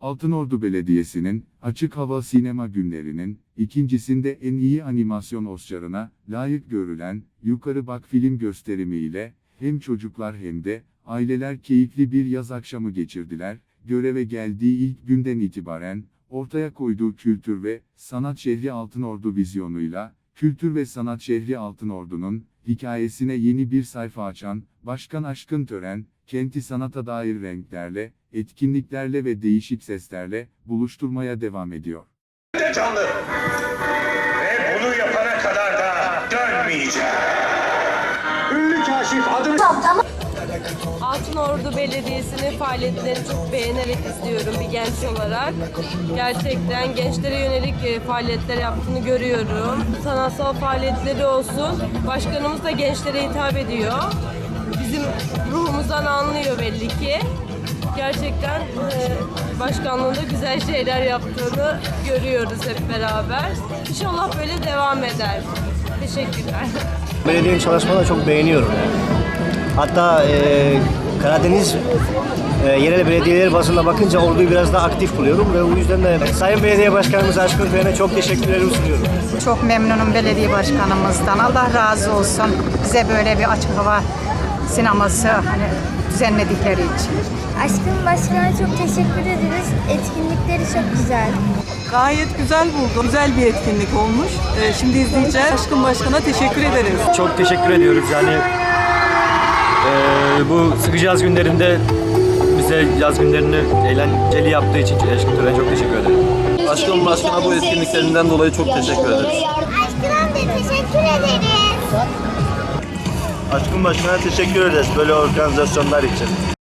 Altınordu Belediyesi'nin açık hava sinema günlerinin ikincisinde en iyi animasyon Oscar'ına layık görülen Yukarı Bak film gösterimiyle hem çocuklar hem de aileler keyifli bir yaz akşamı geçirdiler. Göreve geldiği ilk günden itibaren ortaya koyduğu kültür ve sanat şehri Altınordu vizyonuyla Kültür ve Sanat Şehri Altınordu'nun hikayesine yeni bir sayfa açan Başkan Aşkın Tören, kenti sanata dair renklerle, etkinliklerle ve değişik seslerle buluşturmaya devam ediyor. de canlı. Ve bunu yapana kadar da dönmeyeceğim. Ünlü kaşif adını... Altınordu Belediyesi'nin faaliyetlerini çok beğenerek izliyorum bir genç olarak. Gerçekten gençlere yönelik e, faaliyetler yaptığını görüyorum. Sanatsal faaliyetleri olsun. Başkanımız da gençlere hitap ediyor. Bizim ruhumuzdan anlıyor belli ki. Gerçekten e, başkanlığında güzel şeyler yaptığını görüyoruz hep beraber. İnşallah böyle devam eder. Teşekkürler. Belediyenin çalışmalarını çok beğeniyorum. Hatta e, Karadeniz e, yerel belediyeleri bazında bakınca orduyu biraz daha aktif buluyorum ve o yüzden de Sayın Belediye Başkanımız Aşkın Tören'e çok teşekkürlerimi sunuyorum. Çok memnunum belediye başkanımızdan. Allah razı olsun. Bize böyle bir açık hava sineması hani düzenledikleri için. Aşkın Başkan'a çok teşekkür ederiz. Etkinlikleri çok güzel. Gayet güzel buldum. Güzel bir etkinlik olmuş. Ee, şimdi izleyeceğiz. Aşkın Başkan'a teşekkür ederiz. Çok teşekkür ediyoruz yani e, bu sıkıcı yaz günlerinde bize yaz günlerini eğlenceli yaptığı için Aşkın Tören'e çok teşekkür ederim. Aşkın Başkan'a bu etkinliklerinden dolayı çok teşekkür ederiz. Aşkın amca teşekkür ederiz. Aşkın Başkan'a teşekkür ederiz böyle organizasyonlar için.